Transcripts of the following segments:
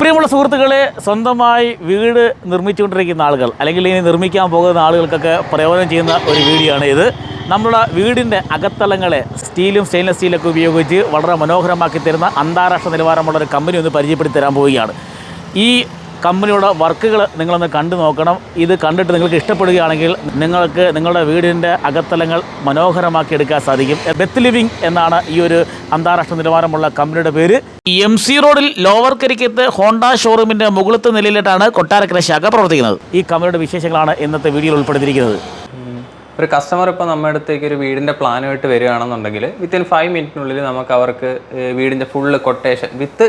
പ്രിയമുള്ള സുഹൃത്തുക്കളെ സ്വന്തമായി വീട് നിർമ്മിച്ചുകൊണ്ടിരിക്കുന്ന ആളുകൾ അല്ലെങ്കിൽ ഇനി നിർമ്മിക്കാൻ പോകുന്ന ആളുകൾക്കൊക്കെ പ്രയോജനം ചെയ്യുന്ന ഒരു വീഡിയോ ആണ് ഇത്. നമ്മുടെ വീടിന്റെ അകത്തളങ്ങളെ സ്റ്റീലും സ്റ്റെയിൻലെസ് സ്റ്റീലൊക്കെ ഉപയോഗിച്ച് വളരെ മനോഹരമാക്കി തരുന്ന അന്താരാഷ്ട്ര നിലവാരമുള്ള ഒരു കമ്പനി ഒന്ന് പരിചയപ്പെടുത്തി തരാൻ പോവുകയാണ്. ഈ കമ്പനിയുടെ വർക്കുകൾ നിങ്ങളൊന്ന് കണ്ടു നോക്കണം. ഇത് കണ്ടിട്ട് നിങ്ങൾക്ക് ഇഷ്ടപ്പെടുകയാണെങ്കിൽ നിങ്ങൾക്ക് നിങ്ങളുടെ വീടിന്റെ അകത്തലങ്ങൾ മനോഹരമാക്കി എടുക്കാൻ സാധിക്കും. ബെത്ത് ലിവിംഗ് എന്നാണ് ഈ ഒരു അന്താരാഷ്ട്ര നിലവാരമുള്ള കമ്പനിയുടെ പേര്. എം സി റോഡിൽ ലോവർ കരിക്കത്ത് ഹോണ്ട ഷോറൂമിന്റെ മുകളിലത്തെ നിലയിലിട്ടാണ് കൊട്ടാരക്കര ശാഖ പ്രവർത്തിക്കുന്നത്. ഈ കമ്പനിയുടെ വിശേഷങ്ങളാണ് ഇന്നത്തെ വീഡിയോയിൽ ഉൾപ്പെടുത്തിയിരിക്കുന്നത്. ഒരു കസ്റ്റമർ ഇപ്പോൾ നമ്മുടെ അടുത്തേക്ക് ഒരു വീടിന്റെ പ്ലാനുമായിട്ട് വരികയാണെന്നുണ്ടെങ്കിൽ വിത്തിൻ ഫൈവ് മിനിറ്റിനുള്ളിൽ നമുക്ക് അവർക്ക് വീടിന്റെ full quotation with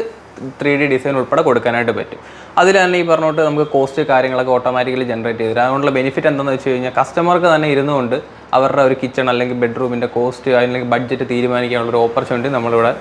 three D design ഉൾപ്പെടെ കൊടുക്കാനായിട്ട് പറ്റും. അതിൽ തന്നെ ഈ പറഞ്ഞോട്ട് നമുക്ക് കോസ്റ്റ് കാര്യങ്ങളൊക്കെ ഓട്ടോമാറ്റിക്കലി ജനറേറ്റ് ചെയ്ത് അതുകൊണ്ടുള്ള ബെനിഫിറ്റ് എന്താണെന്ന് വെച്ച് കഴിഞ്ഞാൽ കസ്റ്റമർക്ക് തന്നെ ഇരുന്നുകൊണ്ട് അവരുടെ ഒരു കിച്ചൺ അല്ലെങ്കിൽ ബെഡ്റൂമിന്റെ കോസ്റ്റ് അല്ലെങ്കിൽ ബഡ്ജറ്റ് തീരുമാനിക്കാനുള്ള ഒരു ഓപ്പർച്യൂണിറ്റി നമ്മളിവിടെ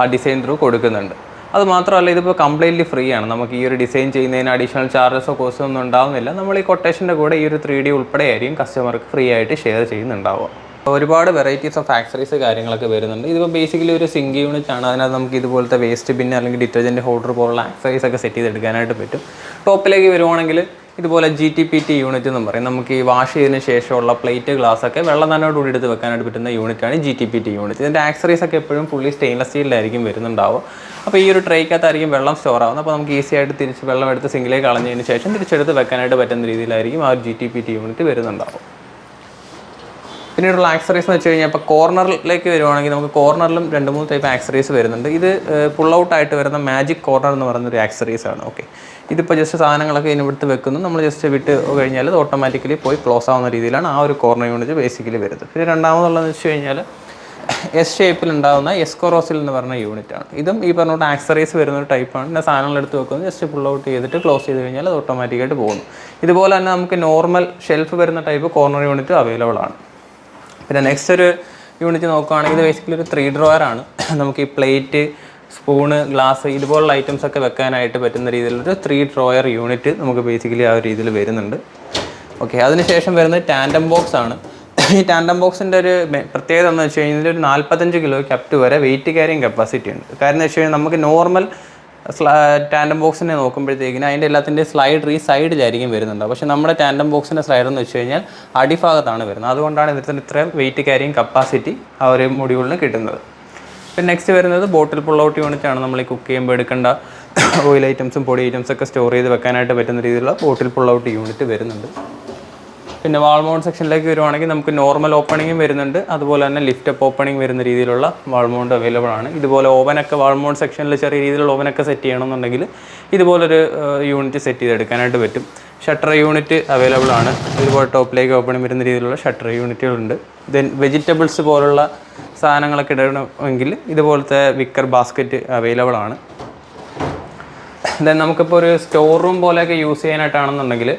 ആ ഡിസൈൻ ത്രൂ കൊടുക്കുന്നുണ്ട്. അത് മാത്രമല്ല ഇതിപ്പോൾ കംപ്ലീറ്റ്ലി ഫ്രീ ആണ്. നമുക്ക് ഈ ഒരു ഡിസൈൻ ചെയ്യുന്നതിന് അഡീഷണൽ ചാർജസോ കോസ്റ്റോ ഒന്നും ഉണ്ടാവുന്നില്ല. നമ്മൾ ഈ കൊട്ടേഷന്റെ കൂടെ ഈ ഒരു ത്രീ ഡി ഉൾപ്പെടെ ആയിരിക്കും കസ്റ്റമർക്ക് ഫ്രീ ആയിട്ട് ഷെയർ ചെയ്യുന്നുണ്ടാവുക. ഒരുപാട് വെറൈറ്റീസ് ഓഫ് ആക്സറീസ് കാര്യങ്ങളൊക്കെ വരുന്നുണ്ട്. ഇതിപ്പോൾ ബേസിക്കലി ഒരു സിങ്ക് യൂണിറ്റ് ആണ്. അതിനകത്ത് നമുക്ക് ഇതുപോലത്തെ വേസ്റ്റ് ബിൻ അല്ലെങ്കിൽ ഡിറ്റർജന്റ് ഹോൾഡർ പോലുള്ള ആക്സറീസ് ഒക്കെ സെറ്റ് ചെയ്തെടുക്കാനായിട്ട് പറ്റും. ടോപ്പിലേക്ക് വരുവാണെങ്കിൽ ഇതുപോലെ G T P T unit എന്ന് പറയും. നമുക്ക് ഈ വാഷ് ചെയ്തതിന് ശേഷമുള്ള പ്ലേറ്റ് ഗ്ലാസ് ഒക്കെ വെള്ളം കൂടി എടുത്ത് വെക്കാനായിട്ട് പറ്റുന്ന യൂണിറ്റാണ് G T P T unit ഇതിന്റെ ആക്സറീസ് ഒക്കെ എപ്പോഴും ഫുള്ളി സ്റ്റെയിൻലെസ് സ്റ്റീലിലായിരിക്കും വരുന്നുണ്ടാവും അപ്പോൾ ഈ ഒരു ട്രേക്കകത്തായിരിക്കും വെള്ളം സ്റ്റോർ ആവുന്നത്. അപ്പോൾ നമുക്ക് ഈസി ആയിട്ട് തിരിച്ച് വെള്ളം എടുത്ത് സിങ്കിലേക്ക് കളഞ്ഞതിന് ശേഷം തിരിച്ചെടുത്ത് വെക്കാനായിട്ട് പറ്റുന്ന രീതിയിലായിരിക്കും ആ G T P T unit വരുന്നുണ്ടാവും പിന്നീടുള്ള ആക്സറീസ് എന്ന് വെച്ച് കഴിഞ്ഞാൽ ഇപ്പോൾ കോർണറിലേക്ക് വരുവാണെങ്കിൽ നമുക്ക് കോർണറിലും രണ്ട് മൂന്ന് ടൈപ്പ് ആക്സറീസ് വരുന്നുണ്ട്. ഇത് പുൾ ഔട്ട് ആയിട്ട് വരുന്ന മാജിക് കോർണർ എന്ന് പറയുന്ന ഒരു ആക്സറീസ് ആണ്. ഓക്കെ ഇതിപ്പോൾ ജസ്റ്റ് സാധനങ്ങളൊക്കെ ഇതിനെടുത്ത് വെക്കുന്നു. നമ്മൾ ജസ്റ്റ് വിട്ട് കഴിഞ്ഞാൽ അത് ഓട്ടോമാറ്റിക്കലി പോയി ക്ലോസ് ആവുന്ന രീതിയിലാണ് ആ ഒരു കോർണർ യൂണിറ്റ് ബേസിക്കലി വരുന്നത്. പിന്നെ രണ്ടാമതുള്ളതെന്ന് വെച്ച് കഴിഞ്ഞാൽ എസ് ഷേപ്പിൽ ഉണ്ടാകുന്ന എസ്കോറോസിൽ എന്ന് പറഞ്ഞ യൂണിറ്റ് ആണ്. ഇതും ഈ പറഞ്ഞ ആക്സറീസ് വരുന്ന ഒരു ടൈപ്പാണ് പിന്നെ സാധനങ്ങൾ എടുത്ത് വെക്കുന്നത് ജസ്റ്റ് പുൾ ഔട്ട് ചെയ്തിട്ട് ക്ലോസ് ചെയ്ത് കഴിഞ്ഞാൽ അത് ഓട്ടോമാറ്റിക്കായിട്ട് പോകുന്നു. ഇതുപോലെ തന്നെ നമുക്ക് നോർമൽ ഷെൽഫ് വരുന്ന ടൈപ്പ് കോർണർ യൂണിറ്റ് അവൈലബിൾ ആണ്. പിന്നെ നെക്സ്റ്റ് ഒരു യൂണിറ്റ് നോക്കുകയാണെങ്കിൽ ബേസിക്കലി ഒരു ത്രീ ഡ്രോയർ ആണ്. നമുക്ക് ഈ പ്ലേറ്റ് സ്പൂണ് ഗ്ലാസ് ഇതുപോലുള്ള ഐറ്റംസ് ഒക്കെ വെക്കാനായിട്ട് പറ്റുന്ന രീതിയിലൊരു ത്രീ ഡ്രോയർ യൂണിറ്റ് നമുക്ക് ബേസിക്കലി ആ ഒരു രീതിയിൽ വരുന്നുണ്ട്. ഓക്കെ അതിനുശേഷം വരുന്നത് ടാൻഡം ബോക്സ് ആണ്. ഈ ടാൻഡം ബോക്സിന്റെ ഒരു പ്രത്യേകത എന്ന് വെച്ച് കഴിഞ്ഞാൽ ഒരു നാൽപ്പത്തഞ്ച് കിലോയ്ക്ക് അപ് വരെ വെയിറ്റ് ക്യാരിങ് കപ്പാസിറ്റി ഉണ്ട്. കാരണം എന്ന് വെച്ച് കഴിഞ്ഞാൽ നമുക്ക് നോർമൽ ടാൻഡം ബോക്സിനെ നോക്കുമ്പോഴത്തേക്കിന് അതിന്റെ എല്ലാത്തിന്റെ സ്ലൈഡർ ഈ സൈഡിലായിരിക്കും വരുന്നുണ്ട് പക്ഷേ നമ്മുടെ ടാൻഡം ബോക്സിന്റെ സ്ലൈഡർ എന്ന് വെച്ച് കഴിഞ്ഞാൽ അടിഭാഗത്താണ് വരുന്നത്. അതുകൊണ്ടാണ് ഇതിന് ഇത്രയും വെയിറ്റ് കാരിയും കപ്പാസിറ്റി ആ ഒരു മൊഡ്യൂളിന് കിട്ടുന്നത്. പിന്നെ നെക്സ്റ്റ് വരുന്നത് ബോട്ടിൽ പുൾ ഔട്ട് യൂണിറ്റ് ആണ്. നമ്മൾ ഈ കുക്ക് ചെയ്യുമ്പോൾ എടുക്കേണ്ട ഓയിൽ ഐറ്റംസും പൊടി ഐറ്റംസൊക്കെ സ്റ്റോർ ചെയ്ത് വെക്കാനായിട്ട് പറ്റുന്ന രീതിയിലുള്ള ബോട്ടിൽ പുൾ ഔട്ട് യൂണിറ്റ് വരുന്നുണ്ട്. പിന്നെ വാൾമൗണ്ട് സെക്ഷനിലേക്ക് വരുവാണെങ്കിൽ നമുക്ക് നോർമൽ ഓപ്പണിങ്ങും വരുന്നുണ്ട്. അതുപോലെ തന്നെ ലിഫ്റ്റ് അപ്പ് ഓപ്പണിംഗ് വരുന്ന രീതിയിലുള്ള വാൾമൗണ്ട് അവൈലബിൾ ആണ്. ഇതുപോലെ ഓവനൊക്കെ വാൾമൗണ്ട് സെക്ഷനിൽ ചെറിയ രീതിയിലുള്ള ഓവനൊക്കെ സെറ്റ് ചെയ്യണമെന്നുണ്ടെങ്കിൽ ഇതുപോലൊരു യൂണിറ്റ് സെറ്റ് ചെയ്തെടുക്കാനായിട്ട് പറ്റും. ഷട്ടർ യൂണിറ്റ് അവൈലബിൾ ആണ്. ഇതുപോലെ ടോപ്പിലേക്ക് ഓപ്പണിംഗ് വരുന്ന രീതിയിലുള്ള ഷട്ടർ യൂണിറ്റുകളുണ്ട് ദെൻ വെജിറ്റബിൾസ് പോലുള്ള സാധനങ്ങളൊക്കെ ഇടണമെങ്കിൽ ഇതുപോലത്തെ വിക്കർ ബാസ്ക്കറ്റ് അവൈലബിൾ ആണ്. ദെൻ നമുക്കിപ്പോൾ ഒരു സ്റ്റോർ റൂം പോലെയൊക്കെ യൂസ് ചെയ്യാനായിട്ടാണെന്നുണ്ടെങ്കിൽ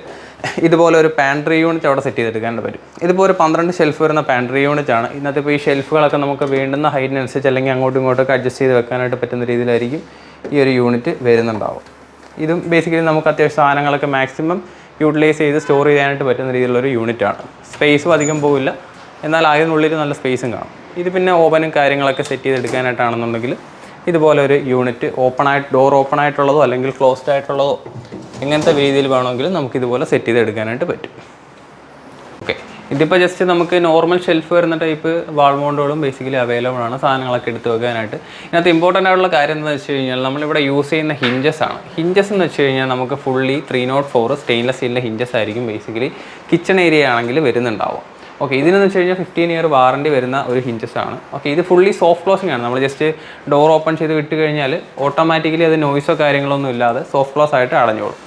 ഇതുപോലെ ഒരു പാൻട്രി യൂണിറ്റ് അവിടെ സെറ്റ് ചെയ്തെടുക്കാൻ പറ്റും ഇതിപ്പോൾ ഒരു പന്ത്രണ്ട് ഷെൽഫ് വരുന്ന പാൻട്രി യൂണിറ്റ് ആണ്. ഇന്നത്തെ ഇപ്പോൾ ഈ ഷെൽഫുകളൊക്കെ നമുക്ക് വേണ്ടുന്ന ഹൈറ്റിനനുസരിച്ച് അല്ലെങ്കിൽ അങ്ങോട്ടും ഇങ്ങോട്ടൊക്കെ അഡ്ജസ്റ്റ് ചെയ്ത് വെക്കാനായിട്ട് പറ്റുന്ന രീതിയിലായിരിക്കും ഈ ഒരു യൂണിറ്റ് വരുന്നുണ്ടാവും ഇതും ബേസിക്കലി നമുക്ക് അത്യാവശ്യം സാധനങ്ങളൊക്കെ മാക്സിമം യൂട്ടിലൈസ് ചെയ്ത് സ്റ്റോർ ചെയ്യാനായിട്ട് പറ്റുന്ന രീതിയിലുള്ളൊരു യൂണിറ്റാണ് സ്പേസും അധികം പോവില്ല. എന്നാൽ അതിനുള്ളിൽ നല്ല സ്പേസും കാണും. ഇത് പിന്നെ ഓവനും കാര്യങ്ങളൊക്കെ സെറ്റ് ചെയ്തെടുക്കാനായിട്ടാണെന്നുണ്ടെങ്കിൽ ഇതുപോലെ ഒരു യൂണിറ്റ് ഓപ്പൺ ആയിട്ട് ഡോർ ഓപ്പൺ ആയിട്ടുള്ളതോ അല്ലെങ്കിൽ ക്ലോസ്ഡ് ആയിട്ടുള്ളതോ എങ്ങനത്തെ രീതിയിൽ വേണമെങ്കിലും നമുക്ക് ഇതുപോലെ സെറ്റ് ചെയ്ത് എടുക്കാനായിട്ട് പറ്റും. ഓക്കെ ഇതിപ്പോൾ ജസ്റ്റ് നമുക്ക് നോർമൽ ഷെൽഫ് വരുന്ന ടൈപ്പ് വാൾമോണ്ടുകളും ബേസിക്കലി അവൈലബിൾ ആണ്. സാധനങ്ങളൊക്കെ എടുത്ത് വെക്കാനായിട്ട്. ഇതിനകത്ത് ഇമ്പോർട്ടന്റ് ആയിട്ടുള്ള കാര്യം എന്ന് വെച്ച് കഴിഞ്ഞാൽ നമ്മളിവിടെ യൂസ് ചെയ്യുന്ന ഹിഞ്ചസ് ആണ്. ഹിഞ്ചസ് എന്ന് വെച്ച് കഴിഞ്ഞാൽ നമുക്ക് fully three naught four stainless സ്റ്റീലിന്റെ ഹിഞ്ചസ് ആയിരിക്കും ബേസിക്കലി കിച്ചൺ ഏരിയ ആണെങ്കിൽ വരുന്നുണ്ടാവും ഓക്കെ ഇതിനെന്ന് വെച്ച് കഴിഞ്ഞാൽ ഫിഫ്റ്റീൻ ഇയർ വാറണ്ടി വരുന്ന ഒരു ഹിഞ്ചസ് ആണ്. ഓക്കെ ഇത് ഫുള്ളി സോഫ്റ്റ് ക്ലോസിംഗ് ആണ്. നമ്മൾ ജസ്റ്റ് ഡോർ ഓപ്പൺ ചെയ്ത് വിട്ട് കഴിഞ്ഞാൽ ഓട്ടോമാറ്റിക്കലി അത് നോയ്സോ കാര്യങ്ങളൊന്നും ഇല്ലാതെ സോഫ്റ്റ് ക്ലോസ് ആയിട്ട് അടഞ്ഞോളും.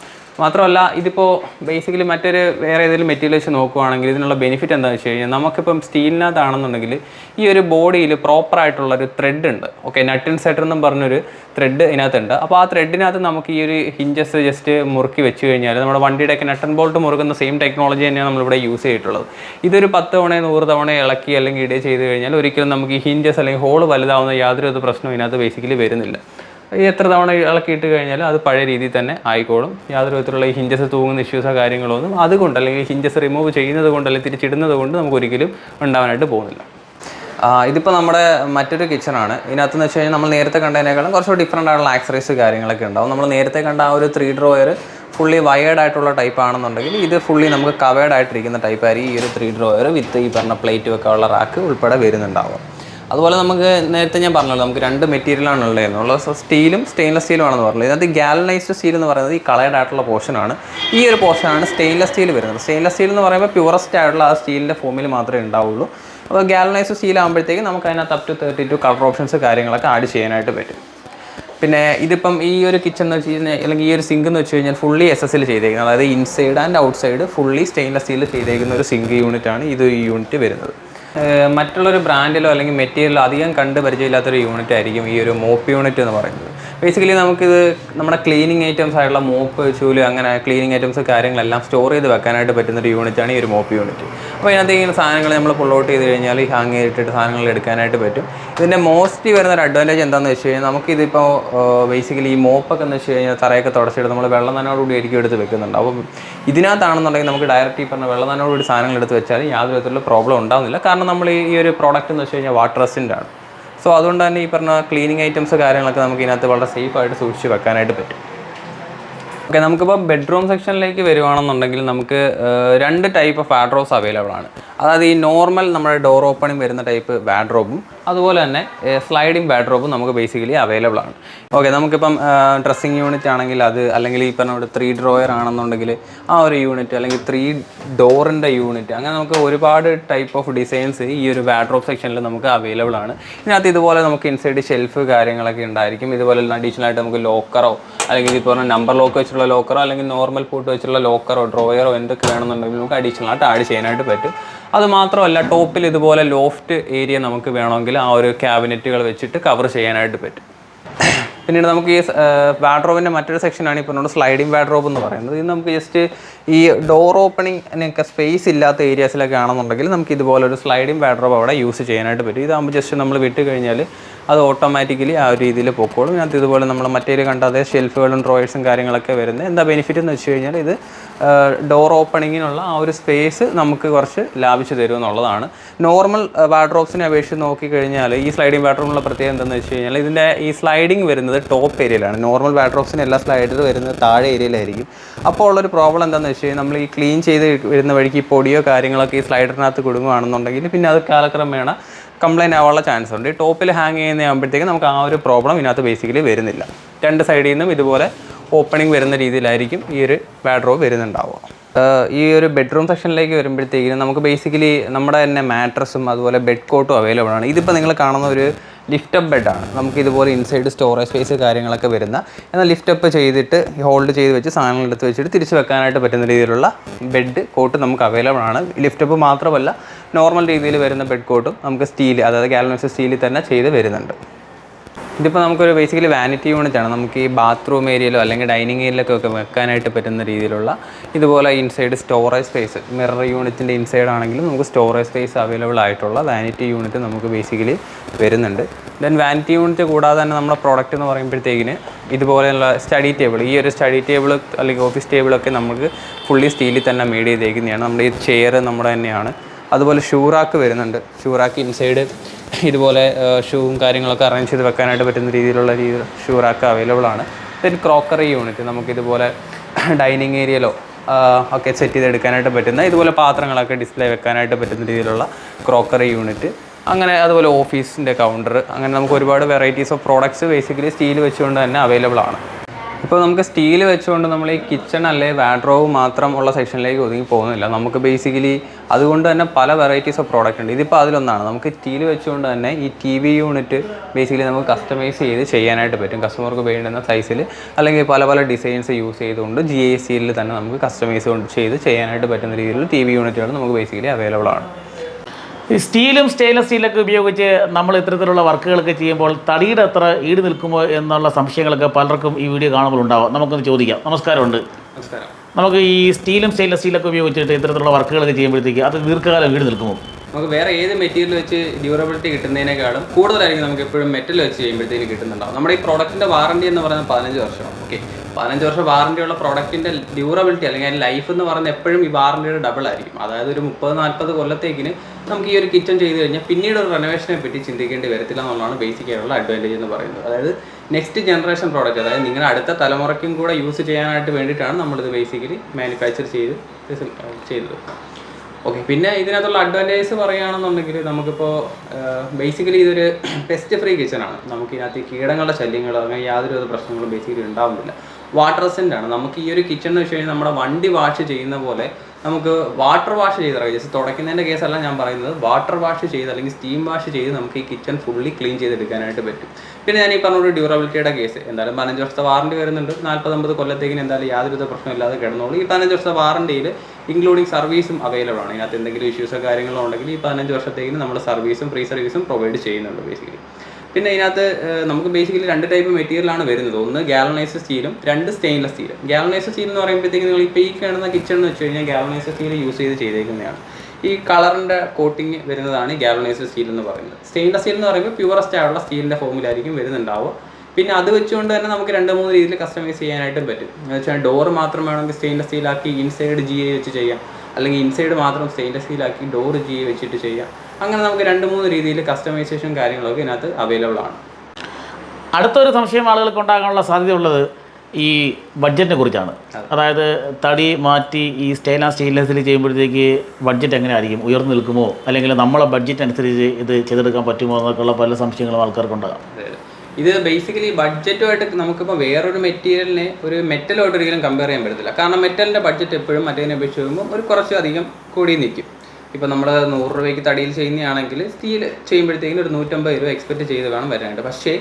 മാത്രമല്ല ഇതിപ്പോൾ ബേസിക്കലി മറ്റൊരു വേറെ ഏതെങ്കിലും മെറ്റീരിയൽ വെച്ച് നോക്കുവാണെങ്കിൽ ഇതിനുള്ള ബെനിഫിറ്റ് എന്താണെന്ന് വെച്ച് കഴിഞ്ഞാൽ നമുക്കിപ്പം സ്റ്റീലിനകത്താണെന്നുണ്ടെങ്കിൽ ഈ ഒരു ബോഡിയിൽ പ്രോപ്പർ ആയിട്ടുള്ള ഒരു ത്രെഡ് ഉണ്ട്. ഓക്കെ നട്ടിൻ സെറ്റർ എന്നും പറഞ്ഞൊരു ത്രെഡ് ഇതിനകത്തുണ്ട്. അപ്പോൾ ആ ത്രെഡിനകത്ത് നമുക്ക് ഈ ഒരു ഹിഞ്ചസ് ജസ്റ്റ് മുറുക്കി വെച്ച് കഴിഞ്ഞാൽ നമ്മുടെ വണ്ടിയുടെ ഒക്കെ നട്ടൻ ബോൾട്ട് മുറുക്കുന്ന സെയിം ടെക്നോളജി തന്നെയാണ് നമ്മളിവിടെ യൂസ് ചെയ്തിട്ടുള്ളത്. ഇതൊരു പത്ത് തവണ നൂറ് തവണ ഇളക്കി അല്ലെങ്കിൽ ഇടേ ചെയ്ത് കഴിഞ്ഞാൽ ഒരിക്കലും നമുക്ക് ഈ ഹിഞ്ചസ് അല്ലെങ്കിൽ ഹോൾ വലുതാവുന്ന യാതൊരു പ്രശ്നവും ഇതിനകത്ത് ബേസിക്കലി വരുന്നില്ല. എത്ര തവണ ഇളക്കിയിട്ട് കഴിഞ്ഞാൽ അത് പഴയ രീതിയിൽ തന്നെ ആയിക്കോളും. യാതൊരു വിധത്തിലുള്ള ഈ ഹിഞ്ചസ് തൂങ്ങുന്ന ഇഷ്യൂസോ കാര്യങ്ങളോ ഒന്നും അതുകൊണ്ട് അല്ലെങ്കിൽ ഹിഞ്ചസ് റിമൂവ് ചെയ്യുന്നത് കൊണ്ട് അല്ലെങ്കിൽ തിരിച്ചിടുന്നത് കൊണ്ട് നമുക്ക് ഒരിക്കലും ഉണ്ടാവാനായിട്ട് പോകുന്നില്ല. ഇതിപ്പോൾ നമ്മുടെ മറ്റൊരു കിച്ചണാണ് ഇതിനകത്ത് എന്ന് വെച്ച് കഴിഞ്ഞാൽ നമ്മൾ നേരത്തെ കണ്ടതിനേക്കാളും കുറച്ചുകൂടി ഡിഫറെന്റ് ആയിട്ടുള്ള ആക്സറീസ് കാര്യങ്ങളൊക്കെ ഉണ്ടാവും. നമ്മൾ നേരത്തെ കണ്ട ആ ഒരു ത്രീ ഡ്രോയർ ഫുള്ളി വയേർഡ് ആയിട്ടുള്ള ടൈപ്പ് ആണെന്നുണ്ടെങ്കിൽ ഇത് ഫുള്ളി നമുക്ക് കവേർഡ് ആയിട്ടിരിക്കുന്ന ടൈപ്പായിരിക്കും ഈ ഒരു ത്രീ ഡ്രോയർ വിത്ത് ഈ പറഞ്ഞ പ്ലേറ്റ് വെക്കാനുള്ള റാക്ക് ഉൾപ്പെടെ വരുന്നുണ്ടാവും അതുപോലെ നമുക്ക് നേരത്തെ ഞാൻ പറഞ്ഞല്ലോ നമുക്ക് രണ്ട് മെറ്റീരിയലാണ് ഉള്ളത് ഉള്ളത് സോ സ്റ്റീലും സ്റ്റെയിൻലെസ് സ്റ്റീലും ആണെന്ന് പറഞ്ഞത്. ഇതിനകത്ത് ഗാലനൈസ്ഡ് സ്റ്റീൽ എന്ന് പറയുന്നത് ഈ കളേഡ് ആയിട്ടുള്ള പോർഷനാണ് ഈ ഒരു പോർഷനാണ് സ്റ്റെയിൻലെസ് സ്റ്റീൽ വരുന്നത്. സ്റ്റെയിൻലെസ് സ്റ്റീൽ എന്ന് പറയുമ്പോൾ പ്യൂറസ്റ്റ് ആയിട്ടുള്ള ആ സ്റ്റീലിന്റെ ഫോമിൽ മാത്രമേ ഉണ്ടാവുള്ളൂ. അപ്പോൾ ഗാലനൈസ്ഡ് സ്റ്റീൽ ആകുമ്പോഴത്തേക്ക് നമുക്ക് അതിനകത്ത് up to thirty two colour options കാര്യങ്ങളൊക്കെ ആഡ് ചെയ്യാനായിട്ട് പറ്റും. പിന്നെ ഇതിപ്പം ഈ ഒരു കിച്ചൺ എന്ന് വെച്ച് കഴിഞ്ഞാൽ അല്ലെങ്കിൽ ഈ ഒരു സിങ്ക് എന്ന് വെച്ച് കഴിഞ്ഞാൽ ഫുള്ളി എസ് എസ് എൽ ചെയ്തേക്കുന്നത്. അതായത് inside and outside fully stainless steel ചെയ്തേക്കുന്ന ഒരു സിങ്ക് യൂണിറ്റാണ് ഇത് ഈ യൂണിറ്റ് വരുന്നത്. മറ്റുള്ളൊരു ബ്രാൻഡിലോ അല്ലെങ്കിൽ മെറ്റീരിയലോ അധികം കണ്ട് പരിചയമില്ലാത്തൊരു യൂണിറ്റ് ആയിരിക്കും ഈ ഒരു മോപ്പ് യൂണിറ്റ് എന്ന് പറയുന്നത്. ബേസിക്കലി നമുക്കിത് നമ്മുടെ ക്ലീനിങ് ഐറ്റംസ് ആയിട്ടുള്ള മോപ്പ് ചൂൽ അങ്ങനെ ക്ലീനിങ് ഐറ്റംസ് കാര്യങ്ങളെല്ലാം സ്റ്റോർ ചെയ്ത് വെക്കാനായിട്ട് പറ്റുന്ന ഒരു യൂണിറ്റാണ് ഈ ഒരു മോപ്പ് യൂണിറ്റ് അപ്പോൾ ഇതിനകത്ത് ഇങ്ങനെ സാധനങ്ങൾ നമ്മൾ പുൾ ഔട്ട് ചെയ്ത് കഴിഞ്ഞാൽ ഈ ഹാങ് ചെയ്തിട്ട് സാധനങ്ങൾ എടുക്കാനായിട്ട് പറ്റും. ഇതിന്റെ മോസ്റ്റ്ലി വരുന്ന ഒരു അഡ്വാന്റേജ് എന്താണെന്ന് വെച്ച് കഴിഞ്ഞാൽ നമുക്കിതിപ്പോൾ ബേസിക്കലി ഈ മോപ്പൊക്കെ എന്ന് വെച്ച് കഴിഞ്ഞാൽ തറയൊക്കെ തുടച്ചിട്ട് നമ്മൾ വെള്ളം നനോടുകൂടി ആയിരിക്കും എടുത്ത് വെക്കുന്നുണ്ട്. അപ്പോൾ ഇതിനകത്താണെന്നുണ്ടെങ്കിൽ നമുക്ക് ഡയറക്റ്റ് ഈ പറഞ്ഞ വെള്ളം നനോടുകൂടി സാധനങ്ങൾ എടുത്ത് വെച്ചാൽ യാതൊരു വിധത്തിലുള്ള പ്രോബ്ലം ഉണ്ടാകുന്നില്ല കാരണം നമ്മൾ ഈ ഒരു പ്രോഡക്റ്റ് എന്ന് വെച്ച് കഴിഞ്ഞാൽ വാട്ടർ റെസിന്റെ ആണ്. സോ അതുകൊണ്ട് തന്നെ ഈ പറഞ്ഞ ക്ലീനിങ് ഐറ്റംസ് കാര്യങ്ങളൊക്കെ നമുക്ക് ഇതിനകത്ത് വളരെ സേഫ് ആയിട്ട് സൂക്ഷിച്ച് വെക്കാനായിട്ട് പറ്റും. ഓക്കെ നമുക്കിപ്പോൾ ബെഡ്റൂം സെക്ഷനിലേക്ക് വരുവാണെന്നുണ്ടെങ്കിൽ നമുക്ക് രണ്ട് ടൈപ്പ് ഓഫ് വാഡ്രോബ്സ് അവൈലബിൾ ആണ്. അതായത് ഈ നോർമൽ നമ്മുടെ ഡോർ ഓപ്പണിംഗ് വരുന്ന ടൈപ്പ് വാഡ്രോബും അതുപോലെ തന്നെ സ്ലൈഡിംഗ് ബാഡ്രോപ്പും നമുക്ക് ബേസിക്കലി അവൈലബിൾ ആണ്. ഓക്കെ നമുക്കിപ്പം ഡ്രസ്സിങ് യൂണിറ്റ് ആണെങ്കിൽ അത് അല്ലെങ്കിൽ ഈ പറഞ്ഞ ത്രീ ഡ്രോയർ ആണെന്നുണ്ടെങ്കിൽ ആ ഒരു യൂണിറ്റ് അല്ലെങ്കിൽ ത്രീ ഡോറിന്റെ യൂണിറ്റ് അങ്ങനെ നമുക്ക് ഒരുപാട് ടൈപ്പ് ഓഫ് ഡിസൈൻസ് ഈ ഒരു ബാഡ്രോപ്പ് സെക്ഷനിൽ നമുക്ക് അവൈലബിൾ ആണ്. ഇതിനകത്ത് ഇതുപോലെ നമുക്ക് ഇൻസൈഡ് ഷെൽഫ് കാര്യങ്ങളൊക്കെ ഉണ്ടായിരിക്കും. ഇതുപോലെ അഡീഷണൽ ആയിട്ട് നമുക്ക് ലോക്കറോ അല്ലെങ്കിൽ ഇപ്പോൾ നമ്പർ ലോക്ക് വെച്ചുള്ള ലോക്കറോ അല്ലെങ്കിൽ നോർമൽ പൂട്ട് വെച്ചുള്ള ലോക്കറോ ഡ്രോയറോ എന്തൊക്കെ വേണമെന്നുണ്ടെങ്കിൽ നമുക്ക് അഡീഷണൽ ആയിട്ട് ആഡ് ചെയ്യാനായിട്ട് പറ്റും. അത് മാത്രമല്ല ടോപ്പിൽ ഇതുപോലെ ലോഫ്റ്റ് ഏരിയ നമുക്ക് വേണമെങ്കിൽ ആ ഒരു ക്യാബിനറ്റുകൾ വെച്ചിട്ട് കവർ ചെയ്യാനായിട്ട് പറ്റും. പിന്നീട് നമുക്ക് ഈ വാഡ്രോബിന്റെ മറ്റൊരു സെക്ഷനാണ് ഇപ്പോൾ നമ്മുടെ സ്ലൈഡിംഗ് വാഡ്രോബ് എന്ന് പറയുന്നത്. ഇത് നമുക്ക് ജസ്റ്റ് ഈ ഡോർ ഓപ്പണിംഗ് സ്പേസ് ഇല്ലാത്ത ഏരിയാസിലൊക്കെ ആണെന്നുണ്ടെങ്കിൽ നമുക്ക് ഇതുപോലെ ഒരു സ്ലൈഡിംഗ് വാഡ്രോബ് അവിടെ യൂസ് ചെയ്യാനായിട്ട് പറ്റും. ഇതാകുമ്പോൾ ജസ്റ്റ് നമ്മൾ വിട്ട് കഴിഞ്ഞാൽ അത് ഓട്ടോമാറ്റിക്കലി ആ ഒരു രീതിയിൽ പൊക്കോളും. ഇതിനകത്ത് ഇതുപോലെ നമ്മൾ മറ്റേ കണ്ട അതേ ഷെൽഫുകളും ഡ്രോയേഴ്സും കാര്യങ്ങളൊക്കെ വരുന്നത് എന്താ ബെനിഫിറ്റ് എന്ന് വെച്ച് കഴിഞ്ഞാൽ ഇത് ഡോർ ഓപ്പണിങ്ങിനുള്ള ആ ഒരു സ്പേസ് നമുക്ക് കുറച്ച് ലാഭിച്ചു തരും എന്നുള്ളതാണ്. നോർമൽ വാർഡ്രോപ്സിനെ അപേക്ഷിച്ച് നോക്കിക്കഴിഞ്ഞാൽ ഈ സ്ലൈഡിംഗ് വാഡ്രോബിനുള്ള പ്രത്യേകത എന്താണെന്ന് വെച്ച് കഴിഞ്ഞാൽ ഇതിന്റെ ഈ സ്ലൈഡിംഗ് വരുന്നത് ടോപ്പ് ഏരിയയിലാണ് നോർമൽ വാഡ്രോബ്സിന് എല്ലാ സ്ലൈഡർ വരുന്നത് താഴെ ഏരിയയിലായിരിക്കും അപ്പോൾ ഉള്ളൊരു പ്രോബ്ലം എന്താണെന്ന് വെച്ച് കഴിഞ്ഞാൽ നമ്മൾ ഈ ക്ലീൻ ചെയ്ത് വരുന്ന വഴിക്ക് പൊടിയോ കാര്യങ്ങളൊക്കെ ഈ സ്ലൈഡറിനകത്ത് കുടുങ്ങുകയാണെന്നുണ്ടെങ്കിൽ പിന്നെ അത് കാലക്രമേണ കംപ്ലൈന്റ് ആവാനുള്ള ചാൻസ് ഉണ്ട്. ഈ ടോപ്പിൽ ഹാങ് ചെയ്യുന്നതാകുമ്പോഴത്തേക്കും നമുക്ക് ആ ഒരു പ്രോബ്ലം ഇതിനകത്ത് ബേസിക്കലി വരുന്നില്ല. രണ്ട് സൈഡിൽ നിന്നും ഇതുപോലെ ഓപ്പണിംഗ് വരുന്ന രീതിയിലായിരിക്കും ഈ ഒരു വാഡ്രോബ് വരുന്നുണ്ടാവുക. ഈ ഒരു ബെഡ്റൂം സെക്ഷനിലേക്ക് വരുമ്പോഴത്തേക്കിനും നമുക്ക് ബേസിക്കലി നമ്മുടെ തന്നെ മാട്രസും അതുപോലെ ബെഡ് കോട്ടും അവൈലബിൾ ആണ്. ഇതിപ്പോൾ നിങ്ങൾ കാണുന്ന ഒരു ലിഫ്റ്റ് അപ്പ് ബെഡാണ് നമുക്ക് ഇതുപോലെ ഇൻസൈഡ് സ്റ്റോറേജ് സ്പേസ് കാര്യങ്ങളൊക്കെ വരുന്ന. എന്നാൽ ലിഫ്റ്റപ്പ് ചെയ്തിട്ട് ഹോൾഡ് ചെയ്ത് വെച്ച് സാധനങ്ങൾ എടുത്ത് വെച്ചിട്ട് തിരിച്ച് വെക്കാനായിട്ട് പറ്റുന്ന രീതിയിലുള്ള ബെഡ് കോട്ട് നമുക്ക് അവൈലബിൾ ആണ്. ലിഫ്റ്റപ്പ് മാത്രമല്ല നോർമൽ രീതിയിൽ വരുന്ന ബെഡ് കോട്ടും നമുക്ക് സ്റ്റീൽ അതായത് ഗാലനോസ് സ്റ്റീലിൽ തന്നെ ചെയ്ത് വരുന്നുണ്ട്. ഇതിപ്പോൾ നമുക്കൊരു ബേസിക്കലി വാനിറ്റി യൂണിറ്റ് ആണ്. നമുക്ക് ഈ ബാത്റൂം ഏരിയയിലോ അല്ലെങ്കിൽ ഡൈനിങ് ഏരിയയിലൊക്കെ ഒക്കെ വെക്കാനായിട്ട് പറ്റുന്ന രീതിയിലുള്ള ഇതുപോലെ ഇൻസൈഡ് സ്റ്റോറേജ് സ്പേസ് മിറർ യൂണിറ്റിന്റെ ഇൻസൈഡ് ആണെങ്കിലും നമുക്ക് സ്റ്റോറേജ് സ്പേസ് അവൈലബിൾ ആയിട്ടുള്ള വാനിറ്റി യൂണിറ്റ് നമുക്ക് ബേസിക്കലി വരുന്നുണ്ട്. ദെൻ വാനിറ്റി യൂണിറ്റ് കൂടാതെ തന്നെ നമ്മുടെ പ്രോഡക്റ്റ് എന്ന് പറയുമ്പോഴത്തേക്കിന് ഇതുപോലെയുള്ള സ്റ്റഡി ടേബിൾ ഈ ഒരു സ്റ്റഡി ടേബിൾ അല്ലെങ്കിൽ ഓഫീസ് ടേബിളൊക്കെ നമുക്ക് ഫുള്ളി സ്റ്റീലിൽ തന്നെ മെയ്ഡ് ചെയ്തേക്കുന്നതാണ്. നമ്മുടെ ഈ ചെയർ നമ്മുടെ തന്നെയാണ്. അതുപോലെ ഷൂറാക്ക് വരുന്നുണ്ട്. ഷൂറാക്ക് ഇൻസൈഡ് ഇതുപോലെ ഷൂവും കാര്യങ്ങളൊക്കെ അറേഞ്ച് ചെയ്ത് വെക്കാനായിട്ട് പറ്റുന്ന രീതിയിലുള്ള രീതിയിൽ ഷൂ റാക്ക് അവൈലബിൾ ആണ്. ദെൻ ക്രോക്കറി യൂണിറ്റ് നമുക്കിതുപോലെ ഡൈനിങ് ഏരിയയിലോ ഒക്കെ സെറ്റ് ചെയ്തെടുക്കാനായിട്ട് പറ്റുന്ന ഇതുപോലെ പാത്രങ്ങളൊക്കെ ഡിസ്പ്ലേ വെക്കാനായിട്ട് പറ്റുന്ന രീതിയിലുള്ള ക്രോക്കറി യൂണിറ്റ് അങ്ങനെ അതുപോലെ ഓഫീസിന്റെ കൗണ്ടർ അങ്ങനെ നമുക്ക് ഒരുപാട് varieties of products basically steel വെച്ചുകൊണ്ട് തന്നെ അവൈലബിൾ ആണ്. ഇപ്പോൾ നമുക്ക് സ്റ്റീൽ വെച്ചുകൊണ്ട് നമ്മൾ ഈ കിച്ചൺ അല്ലെ വാഡ്രോവ് മാത്രം ഉള്ള സെക്ഷനിലേക്ക് ഒതുങ്ങി പോകുന്നില്ല. നമുക്ക് ബേസിക്കലി അതുകൊണ്ട് തന്നെ പല വെറൈറ്റീസ് ഓഫ് പ്രോഡക്റ്റ് ഉണ്ട്. ഇതിപ്പോൾ അതിലൊന്നാണ്. നമുക്ക് സ്റ്റീൽ വെച്ചുകൊണ്ട് തന്നെ ഈ ടി വി യൂണിറ്റ് ബേസിക്കലി നമുക്ക് കസ്റ്റമൈസ് ചെയ്ത് ചെയ്യാനായിട്ട് പറ്റും. കസ്റ്റമർക്ക് വേണ്ടുന്ന സൈസിൽ അല്ലെങ്കിൽ പല പല ഡിസൈൻസ് യൂസ് ചെയ്തുകൊണ്ട് ജി എ സിയിൽ തന്നെ നമുക്ക് കസ്റ്റമൈസ് ചെയ്ത് ചെയ്യാനായിട്ട് പറ്റുന്ന രീതിയിലുള്ള ടി വി യൂണിറ്റുകൾ നമുക്ക് ബേസിക്കലി അവൈലബിൾ ആണ്. സ്റ്റീലും സ്റ്റെയിൻലെസ് സ്റ്റീലൊക്കെ ഉപയോഗിച്ച് നമ്മൾ ഇത്തരത്തിലുള്ള വർക്കുകളൊക്കെ ചെയ്യുമ്പോൾ തടിയുടെ അത്ര ഈട് നിൽക്കുമോ എന്നുള്ള സംശയങ്ങളൊക്കെ പലർക്കും ഈ വീഡിയോ കാണുമ്പോൾ ഉണ്ടാവാം. നമുക്കൊന്ന് ചോദിക്കാം. നമസ്കാരമുണ്ട്. നമസ്കാരം. നമുക്ക് ഈ സ്റ്റീലും സ്റ്റെയിൻലെസ് സ്റ്റീലൊക്കെ ഉപയോഗിച്ചിട്ട് ഇത്തരത്തിലുള്ള വർക്കുകളൊക്കെ ചെയ്യുമ്പോഴത്തേക്ക് അത് ദീർഘകാലം ഈട് നിൽക്കുമോ? നമുക്ക് വേറെ ഏത് മെറ്റീരിയൽ വെച്ച് ഡ്യൂറബിലിറ്റി കിട്ടുന്നതിനേക്കാളും കൂടുതലായിരിക്കും നമുക്ക് എപ്പോഴും മെറ്റൽ വെച്ച് ചെയ്യുമ്പോഴത്തേക്ക് കിട്ടുന്നുണ്ടാവും നമ്മുടെ ഈ പ്രോഡക്റ്റിന്റെ വാറണ്ടി എന്ന് പറയുന്നത് പതിനഞ്ച് വർഷമാണ്. ഓക്കെ പതിനഞ്ച് വർഷം വാറണ്ടിയുള്ള ഉള്ള പ്രോഡക്റ്റിന്റെ ഡ്യൂറബിലിറ്റി അല്ലെങ്കിൽ അതിന്റെ ലൈഫ് എന്ന് പറയുന്നത് എപ്പോഴും ഈ വാറണ്ടിയുടെ ഡബിൾ ആയിരിക്കും. അതായത് ഒരു മുപ്പത് നാൽപ്പത് കൊല്ലത്തേക്കിന് നമുക്ക് ഈ ഒരു കിച്ചൺ ചെയ്ത് കഴിഞ്ഞാൽ പിന്നീട് ഒരു റെനോവേഷനെ പറ്റി ചിന്തിക്കേണ്ടി വരത്തില്ല എന്നുള്ളതാണ് ബേസിക് ആയിട്ടുള്ള അഡ്വാന്റേജ് എന്ന് പറയുന്നത്. അതായത് നെക്സ്റ്റ് ജനറേഷൻ പ്രോഡക്റ്റ് അതായത് നിങ്ങളുടെ അടുത്ത തലമുറയ്ക്കും കൂടെ യൂസ് ചെയ്യാനായിട്ട് വേണ്ടിയിട്ടാണ് നമ്മളിത് ബേസിക്കലി മാനുഫാക്ചർ ചെയ്ത് ചെയ്തത്. ഓക്കെ പിന്നെ ഇതിനകത്തുള്ള അഡ്വാന്റേജസ് പറയുകയാണെന്നുണ്ടെങ്കിൽ നമുക്കിപ്പോൾ ബേസിക്കലി ഇതൊരു പെസ്റ്റ് ഫ്രീ കിച്ചണാണ് നമുക്ക് ഇതിനകത്ത് കീടങ്ങളുടെ ശല്യങ്ങളോ അങ്ങനെ യാതൊരു വിധ പ്രശ്നങ്ങളും ബേസിക്കലി ഉണ്ടാവുന്നില്ല. വാട്ടർ റെസിന്റ് ആണ്. നമുക്ക് ഈ ഒരു കിച്ചൺ എന്ന് വെച്ച് കഴിഞ്ഞാൽ നമ്മുടെ വണ്ടി വാഷ് ചെയ്യുന്ന പോലെ നമുക്ക് വാട്ടർ വാഷ് ചെയ്തിറങ്ങി ജസ്റ്റ് തുടയ്ക്കുന്നതിന്റെ കേസല്ല ഞാൻ പറയുന്നത്. വാട്ടർ വാഷ് ചെയ്ത് അല്ലെങ്കിൽ സ്റ്റീം വാഷ് ചെയ്ത് നമുക്ക് ഈ കിച്ചൺ ഫുള്ളി ക്ലീൻ ചെയ്തെടുക്കാനായിട്ട് പറ്റും. പിന്നെ ഞാൻ ഈ പറഞ്ഞൊരു ഡ്യൂറബിലിറ്റിയുടെ കേസ് എന്തായാലും പതിനഞ്ച് വർഷത്തെ വാറണ്ടി വരുന്നുണ്ട്. നാൽപ്പത്തൊമ്പത് കൊല്ലത്തേക്കിന് എന്തായാലും യാതൊരുവിധ പ്രശ്നമില്ലാതെ കിടന്നോളൂ. ഈ പതിനഞ്ച് വർഷത്തെ വാറണ്ടിയിൽ ഇൻക്ലൂഡിങ് സർവീസും അവൈലബിൾ ആണ്. ഇതിനകത്ത് എന്തെങ്കിലും ഇഷ്യൂസോ കാര്യങ്ങളോ ഉണ്ടെങ്കിൽ ഈ പതിനഞ്ച് വർഷത്തേക്കിന് നമ്മൾ സർവീസും ഫ്രീ സർവീസും പ്രൊവൈഡ് ചെയ്യുന്നുണ്ട് ബേസിക്കലി പിന്നെ ഇതിനകത്ത് നമുക്ക് ബേസിക്കലി രണ്ട് ടൈപ്പ് മെറ്റീരിയൽ ആണ് വരുന്നത്. ഒന്ന് ഗാലനൈസ് സ്റ്റീലും രണ്ട് സ്റ്റെയിൻലെസ് സ്റ്റീലും ഗാലനൈസ് സ്റ്റീൽ എന്ന് പറയുമ്പോഴത്തേക്ക് നിങ്ങൾ ഇപ്പോൾ ഈ കാണുന്ന കിച്ചൺ എന്ന് വെച്ച് കഴിഞ്ഞാൽ ഗാലനൈസ് സ്റ്റീൽ യൂസ് ചെയ്ത് ചെയ്തേക്കുന്നതാണ്. ഈ കളറിന്റെ കോട്ടിങ് വരുന്നതാണ് ഗാലനൈസ് സ്റ്റീൽ എന്ന് പറയുന്നത്. സ്റ്റെയിൻലെസ് സ്റ്റീൽ എന്ന് പറയുമ്പോൾ പ്യുവറസ്റ്റ് ആയിട്ടുള്ള സ്റ്റീലിന്റെ ഫോമിലായിരിക്കും വരുന്നുണ്ടാവുക. പിന്നെ അത് വെച്ചുകൊണ്ട് തന്നെ നമുക്ക് രണ്ട് മൂന്ന് രീതിയിൽ കസ്റ്റമൈസ് ചെയ്യാനായിട്ടും പറ്റും. എന്ന് വെച്ചാൽ ഡോർ മാത്രം വേണമെങ്കിൽ സ്റ്റെയിൻലെസ് സ്റ്റീലാക്കി ഇൻസൈഡ് ജി വെച്ച് ചെയ്യാം. അല്ലെങ്കിൽ ഇൻസൈഡ് മാത്രം സ്റ്റെയിൻലെസ് സ്റ്റീലാക്കി ഡോർ ജി വെച്ചിട്ട് ചെയ്യാം. അങ്ങനെ നമുക്ക് രണ്ട് മൂന്ന് രീതിയിൽ കസ്റ്റമൈസേഷൻ കാര്യങ്ങളൊക്കെ ഇതിനകത്ത് അവൈലബിൾ ആണ്. അടുത്തൊരു സംശയം ആളുകൾക്ക് ഉണ്ടാകാനുള്ള സാധ്യത ഉള്ളത് ഈ ബഡ്ജറ്റിനെ കുറിച്ചാണ്. അതായത് തടി മാറ്റി ഈ സ്റ്റെയിൻലെസ് സ്റ്റെയിൻലെസ്സിൽ ചെയ്യുമ്പോഴത്തേക്ക് ബഡ്ജറ്റ് എങ്ങനെ ആയിരിക്കും ഉയർന്നു നിൽക്കുമോ? അല്ലെങ്കിൽ നമ്മളെ ബഡ്ജറ്റ് അനുസരിച്ച് ഇത് ചെയ്തെടുക്കാൻ പറ്റുമോ എന്നൊക്കെയുള്ള പല സംശയങ്ങളും ആൾക്കാർക്കുണ്ടാകാം. ഇത് ബേസിക്കലി ബഡ്ജറ്റുമായിട്ട് നമുക്കിപ്പോൾ വേറൊരു മെറ്റീരിയലിനെ ഒരു മെറ്റലുമായിട്ട് ഒരിക്കലും കമ്പയർ ചെയ്യാൻ പറ്റത്തില്ല. കാരണം മെറ്റലിന്റെ ബഡ്ജറ്റ് എപ്പോഴും മറ്റേതിനെ അപേക്ഷിച്ച് വരുമ്പോൾ ഒരു കുറച്ചധികം കൂടി നിൽക്കും. ഇപ്പോൾ നമ്മൾ നൂറ് രൂപയ്ക്ക് തടിയിൽ ചെയ്യുന്നതാണെങ്കിൽ സ്റ്റീൽ ചെയ്യുമ്പോഴത്തേക്കും ഒരു നൂറ്റമ്പത് രൂപ എക്സ്പെക്ട് ചെയ്ത് വേണം വരാനായിട്ട്. പക്ഷേ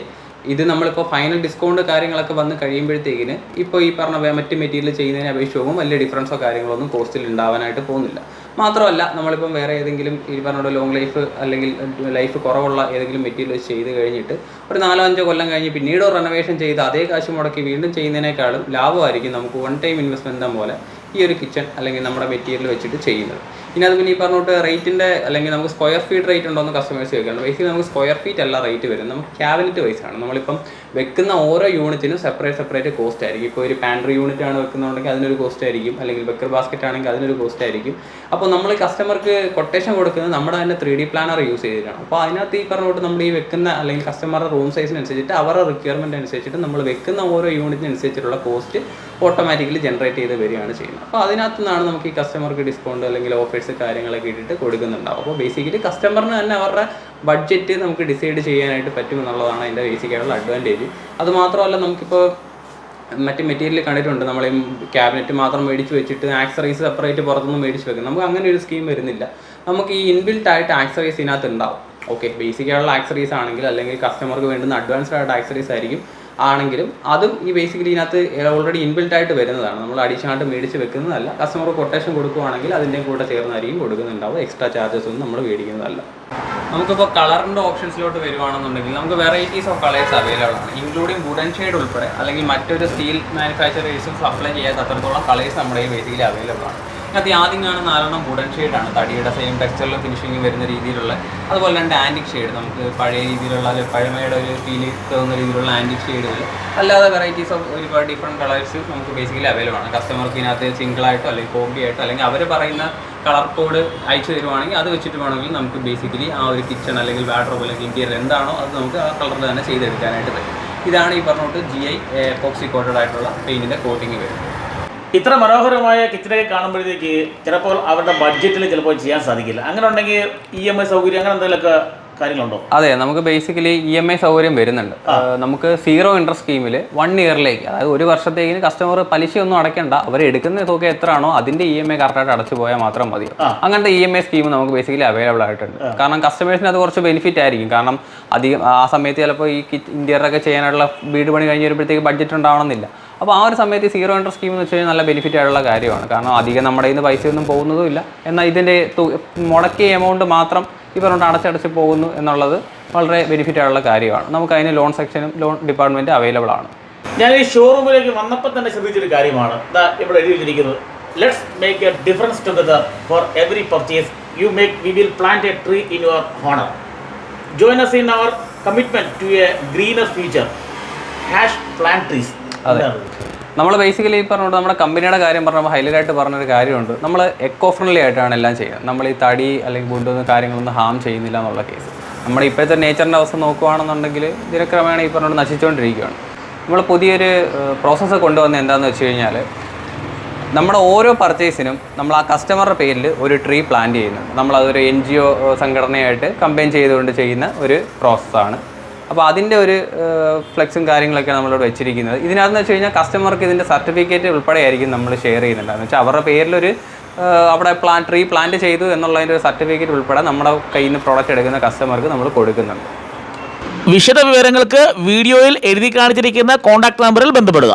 ഇത് നമ്മളിപ്പോൾ ഫൈനൽ ഡിസ്കൗണ്ട് കാര്യങ്ങളൊക്കെ വന്ന് കഴിയുമ്പോഴത്തേക്കിന് ഇപ്പോൾ ഈ പറഞ്ഞ മറ്റ് മെറ്റീരിയൽ ചെയ്യുന്നതിനെ അപേക്ഷിച്ച് വലിയ ഡിഫറൻസോ കാര്യങ്ങളൊന്നും കോസ്റ്റിൽ ഉണ്ടാവാനായിട്ട് പോകുന്നില്ല. മാത്രമല്ല നമ്മളിപ്പം വേറെ ഏതെങ്കിലും ഈ പറഞ്ഞ ലോങ് ലൈഫ് അല്ലെങ്കിൽ ലൈഫ് കുറവുള്ള ഏതെങ്കിലും മെറ്റീരിയൽ ചെയ്ത് കഴിഞ്ഞിട്ട് ഒരു നാലോ അഞ്ചോ കൊല്ലം കഴിഞ്ഞ് പിന്നീട് റെനോവേഷൻ ചെയ്ത് അതേ കാശ് മുടക്കി വീണ്ടും ചെയ്യുന്നതിനേക്കാളും ലാഭമായിരിക്കും നമുക്ക് വൺ ടൈം ഇൻവെസ്റ്റ്മെന്റ് പോലെ ഈ ഒരു കിച്ചൺ അല്ലെങ്കിൽ നമ്മുടെ മെറ്റീരിയൽ വെച്ചിട്ട് ചെയ്യുന്നത്. ഇനി അത് പിന്നെ ഈ പറഞ്ഞോട്ട് റേറ്റിന്റെ അല്ലെങ്കിൽ നമുക്ക് സ്ക്വയർ ഫീറ്റ് റേറ്റ് ഉണ്ടോ എന്ന് കസ്റ്റമേഴ്സ് ചോദിക്കണം ബേസിക്കലി നമുക്ക് സ്ക്വയർ ഫീറ്റ് അല്ല റേറ്റ് വരും നമുക്ക് ക്യാബിനറ്റ് വൈസ് ആണ്. നമ്മളിപ്പം വെക്കുന്ന ഓരോ യൂണിറ്റിനും സെപ്പറേറ്റ് സെപ്പറേറ്റ് കോസ്റ്റ് ആയിരിക്കും. ഇപ്പോൾ ഒരു പാൻട്രി യൂണിറ്റ് ആണ് വെക്കുന്നുണ്ടെങ്കിൽ അതിനൊരു കോസ്റ്റ് ആയിരിക്കും. അല്ലെങ്കിൽ ബക്കർ ബാസ്ക്കറ്റ് ആണെങ്കിൽ അതിനൊരു കോസ്റ്റ് ആയിരിക്കും. അപ്പോൾ നമ്മൾ കസ്റ്റമർക്ക് കൊട്ടേഷൻ കൊടുക്കുന്നത് നമ്മുടെ തന്നെ ത്രീ ഡി പ്ലാനർ യൂസ് ചെയ്തിട്ടാണ്. അപ്പോൾ അതിനകത്ത് ഈ പറഞ്ഞോട്ട് നമ്മൾ ഈ വെക്കുന്ന അല്ലെങ്കിൽ കസ്റ്റമറുടെ റൂം സൈസിനനുസരിച്ചിട്ട് അവരുടെ റിക്വയർമെന്റ് അനുസരിച്ചിട്ട് നമ്മൾ വെക്കുന്ന ഓരോ യൂണിറ്റിനനുസരിച്ചിട്ടുള്ള കോസ്റ്റ് ഓട്ടോമാറ്റിക്കലി ജനറേറ്റ് ചെയ്ത് വരികയാണ് ചെയ്യുന്നത്. അപ്പോൾ അതിനകത്തു നിന്നാണ് നമുക്ക് ഈ കസ്റ്റമർക്ക് ഡിസ്കൗണ്ട് അല്ലെങ്കിൽ ഓഫേഴ്സ് കാര്യങ്ങളൊക്കെ ഇട്ടിട്ട് കൊടുക്കുന്നുണ്ടാവും അപ്പോൾ ബേസിക്കലി കസ്റ്റമറിന് തന്നെ അവരുടെ ബഡ്ജറ്റ് നമുക്ക് ഡിസൈഡ് ചെയ്യാനായിട്ട് പറ്റുമെന്നുള്ളതാണ് അതിന്റെ ബേസിക്കായിട്ടുള്ള അഡ്വാന്റേജ് അതുമാത്രമല്ല നമുക്കിപ്പോൾ മറ്റ് മെറ്റീരിയൽ കണ്ടിട്ടുണ്ട്. നമ്മൾ ക്യാബിനറ്റ് മാത്രം മേടിച്ച് വെച്ചിട്ട് ആക്സറീസ് സെപ്പറേറ്റ് പുറത്തുനിന്ന് മേടിച്ച് വെക്കും. നമുക്ക് അങ്ങനെ ഒരു സ്കീം വരുന്നില്ല. നമുക്ക് ഈ ഇൻബിൽറ്റ് ആയിട്ട് ആക്സറീസ് ഇതിനകത്ത് ഉണ്ടാവും. ഓക്കെ ബേസിക്കായിട്ടുള്ള ആക്സറീസ് ആണെങ്കിൽ അല്ലെങ്കിൽ കസ്റ്റമർക്ക് വേണ്ടുന്ന അഡ്വാൻസ്ഡ് ആയിട്ട് ആക്സറീസ് ആയിരിക്കും. ആണെങ്കിലും അതും ഈ ബേസിക്കലി ഇതിനകത്ത് ഓൾറെഡി ഇൻബിൽറ്റ് ആയിട്ട് വരുന്നതാണ്. നമ്മൾ അടിച്ചാണ്ട് മേടിച്ച് വെക്കുന്നതല്ല. കസ്റ്റമർ കൊട്ടേഷൻ കൊടുക്കുവാണെങ്കിൽ അതിന്റെ കൂടെ ചേർന്നായിരിക്കും കൊടുക്കുന്നുണ്ടാവും എക്സ്ട്രാ ചാർജസ് ഒന്നും നമ്മൾ മേടിക്കുന്നതല്ല. നമുക്കിപ്പോൾ കളറിന്റെ ഓപ്ഷൻസിലോട്ട് വരുവാണെന്നുണ്ടെങ്കിൽ നമുക്ക് വെറൈറ്റീസ് ഓഫ് കളേഴ്സ് അവൈലബിൾ ആണ്. ഇൻക്ലൂഡിങ് വുഡൻ ഷെയ്ഡ് ഉൾപ്പെടെ അല്ലെങ്കിൽ മറ്റൊരു സ്റ്റീൽ മാനുഫാക്ചറേഴ്സും സപ്ലൈ ചെയ്യാത്ത അത്രത്തോളം കളേഴ്സ് നമ്മുടെ ഈ ബേസിക്കലി അവൈലബിൾ ആണ്. അതിനകത്ത് ആദ്യം കാണുന്ന നാലെണ്ണം വുഡൻ ഷെയ്ഡാണ് തടിയുടെ സെയിം ടെക്സ്ചറിലും ഫിനിഷിംഗ് വരുന്ന രീതിയിലുള്ള അതുപോലെ രണ്ട് ആന്റിക് ഷെയ്ഡ് നമുക്ക് പഴയ രീതിയിലുള്ള അല്ലെങ്കിൽ പഴമയുടെ ഒരു ഫീൽ തോന്നുന്ന രീതിയിലുള്ള ആന്റിക് ഷെയ്ഡുകൾ അല്ലാതെ വെറൈറ്റീസ് ഓഫ് ഒരുപാട് ഡിഫറെന്റ് കളേഴ്സ് നമുക്ക് ബേസിക്കലി അവൈലബിൾ ആണ്. കസ്റ്റമർക്ക് ഇതിനകത്ത് സിംഗിളായിട്ടോ അല്ലെങ്കിൽ കോമ്പി ആയിട്ടോ അല്ലെങ്കിൽ അവർ പറയുന്ന കളർ കോഡ് അയച്ചു തരുവാണെങ്കിൽ അത് വെച്ചിട്ട് വേണമെങ്കിൽ നമുക്ക് ബേസിക്കലി ആ ഒരു കിച്ചൺ അല്ലെങ്കിൽ വാഡ്രോബ് അല്ലെങ്കിൽ ഇന്റീരിയർ എന്താണോ അത് നമുക്ക് ആ കളർ തന്നെ ചെയ്തെടുക്കാനായിട്ട് പറ്റും. ഇതാണ് ഈ പറഞ്ഞോട്ട് ജി ഐ എപ്പോക്സി കോട്ടഡ് ആയിട്ടുള്ള പെയിന്റിന്റെ കോട്ടിങ് വരുന്നത്. ഇത്ര മനോഹരമായ കിച്ചണൊക്കെ കാണുമ്പോഴത്തേക്ക് ചിലപ്പോൾ അവരുടെ ബഡ്ജറ്റിൽ ചിലപ്പോൾ ചെയ്യാൻ സാധിക്കില്ല. അങ്ങനെ ഉണ്ടെങ്കിൽ ഇ എം ഐ സൗകര്യം അങ്ങനെ എന്തെങ്കിലുമൊക്കെ കാര്യങ്ങളുണ്ടോ? അതെ നമുക്ക് ബേസിക്കലി ഇ എം ഐ സൗകര്യം വരുന്നുണ്ട്. നമുക്ക് സീറോ ഇൻട്രസ്റ്റ് സ്കീമിൽ വൺ ഇയറിലേക്ക് അതായത് ഒരു വർഷത്തേക്കിന് കസ്റ്റമർ പലിശയൊന്നും അടയ്ക്കണ്ട. അവർ എടുക്കുന്ന തുക എത്രയാണോ അതിന്റെ ഇ എം ഐ കറക്റ്റായിട്ട് അടച്ചു പോയാൽ മാത്രം മതി. അങ്ങനത്തെ ഇ എം ഐ സ്കീം നമുക്ക് ബേസിക്കലി അവൈലബിൾ ആയിട്ടുണ്ട്. കാരണം കസ്റ്റമേഴ്സിന് അത് കുറച്ച് ബെനിഫിറ്റ് ആയിരിക്കും. കാരണം അധികം ആ സമയത്ത് ചിലപ്പോൾ ഈ ഇന്ത്യറൊക്കെ ചെയ്യാനുള്ള വീട് പണി കഴിഞ്ഞ് വരുമ്പോഴത്തേക്ക് ബഡ്ജറ്റ് ഉണ്ടാവണമെന്നില്ല. അപ്പോൾ ആ ഒരു സമയത്ത് സീറോ ഇൻട്രസ്റ്റ് സ്കീം എന്ന് വെച്ച് കഴിഞ്ഞാൽ നല്ല ബെനിഫിറ്റ് ആയിട്ടുള്ള കാര്യമാണ്. കാരണം അധികം നമ്മുടെ കയ്യിൽ നിന്ന് പൈസയൊന്നും പോകുന്നതുമില്ല എന്നാൽ ഇതിന്റെ മുടക്കിയ എമൗണ്ട് മാത്രം ഈ പറഞ്ഞിട്ട് അടച്ചടച്ച് പോകുന്നു എന്നുള്ളത് വളരെ ബെനിഫിറ്റ് ആയുള്ള കാര്യമാണ്. നമുക്ക് അതിന് ലോൺ സെക്ഷനും ലോൺ ഡിപ്പാർട്ട്മെന്റ് അവൈലബിൾ ആണ്. ഞാൻ ഈ ഷോറൂമിലേക്ക് വന്നപ്പോൾ തന്നെ ശ്രദ്ധിച്ചൊരു കാര്യമാണ്. ഇവിടെ എഴുതി വെച്ചിരിക്കുന്നത്. Let's make a difference together for every purchase you make we will plant a tree in your honour join us in our commitment to a greener future hash plant trees നമ്മൾ ബേസിക്കലി ഈ പറഞ്ഞോണ്ട് നമ്മുടെ കമ്പനിയുടെ കാര്യം പറഞ്ഞപ്പോൾ highlight ആയിട്ട് പറഞ്ഞൊരു കാര്യമുണ്ട്. നമ്മൾ എക്കോ ഫ്രണ്ട്ലി ആയിട്ടാണ് എല്ലാം ചെയ്യുക. നമ്മൾ ഈ തടി അല്ലെങ്കിൽ വുഡൊന്നും കാര്യങ്ങളൊന്നും ഹാം ചെയ്യുന്നില്ല എന്നുള്ള കേസ് നമ്മൾ ഇപ്പോഴത്തെ നേച്ചറിന്റെ അവസ്ഥ നോക്കുകയാണെന്നുണ്ടെങ്കിൽ ദിനക്രമേണ ഈ പറഞ്ഞുകൊണ്ട് നശിച്ചുകൊണ്ടിരിക്കുകയാണ് നമ്മൾ പുതിയൊരു പ്രോസസ്സ് കൊണ്ടുവന്ന എന്താണെന്ന് വെച്ച് കഴിഞ്ഞാൽ നമ്മുടെ ഓരോ പർച്ചേസിനും നമ്മൾ ആ കസ്റ്റമറുടെ പേരിൽ ഒരു ട്രീ പ്ലാൻ ചെയ്യുന്നുണ്ട്. നമ്മളതൊരു എൻ ജി ഒ സംഘടനയായിട്ട് കമ്പൈൻ ചെയ്തുകൊണ്ട് ചെയ്യുന്ന ഒരു പ്രോസസ്സാണ് അപ്പോൾ അതിന്റെ ഒരു ഫ്ലെക്സും കാര്യങ്ങളൊക്കെയാണ് നമ്മളിവിടെ വെച്ചിരിക്കുന്നത്. ഇതിനകത്ത് വെച്ച് കഴിഞ്ഞാൽ കസ്റ്റമർക്ക് ഇതിന്റെ സർട്ടിഫിക്കറ്റ് ഉൾപ്പെടെ ആയിരിക്കും നമ്മൾ ഷെയർ ചെയ്യുന്നുണ്ട്. എന്ന് വെച്ചാൽ അവരുടെ പേരിലൊരു അവിടെ പ്ലാൻ ട്രീ പ്ലാന്റ് ചെയ്തു എന്നുള്ളതിന്റെ ഒരു സർട്ടിഫിക്കറ്റ് ഉൾപ്പെടെ നമ്മുടെ കയ്യിൽ നിന്ന് പ്രോഡക്റ്റ് എടുക്കുന്ന കസ്റ്റമർക്ക് നമ്മൾ കൊടുക്കുന്നുണ്ട്. വിശദ വിവരങ്ങൾക്ക് വീഡിയോയിൽ എഴുതി കാണിച്ചിരിക്കുന്ന കോൺടാക്ട് നമ്പറിൽ ബന്ധപ്പെടുക.